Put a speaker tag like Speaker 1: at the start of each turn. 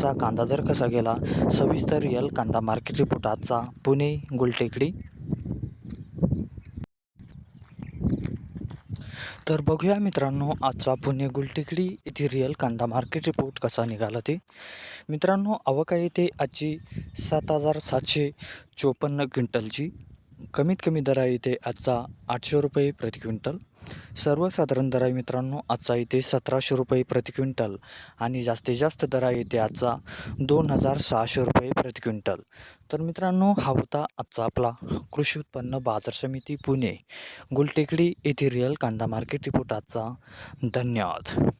Speaker 1: आजचा कांदा दर कसा गेला सविस्तर रिअल कांदा मार्केट रिपोर्ट आजचा. पुणे गुलटेकडी. तर बघूया मित्रांनो आजचा पुणे गुलटेकडी येथे रिअल कांदा मार्केट रिपोर्ट कसा निघाला ते. मित्रांनो आवक आहे ते आजची सात हजार सातशे चोपन्न क्विंटलची. कमीत कमी दर आहे इथे आजचा आठशे रुपये प्रति क्विंटल. सर्वसाधारण दर आहे मित्रांनो आजचा इथे सतराशे रुपये प्रति क्विंटल आणि जास्तीत जास्त दर आहे इथे आजचा दोन हजार सहाशे रुपये प्रति क्विंटल. तर मित्रांनो हा होता आजचा आपला कृषी उत्पन्न बाजार समिती पुणे. गुलटेकडी येथे रिअल कांदा मार्केट रिपोर्ट आजचा. धन्यवाद.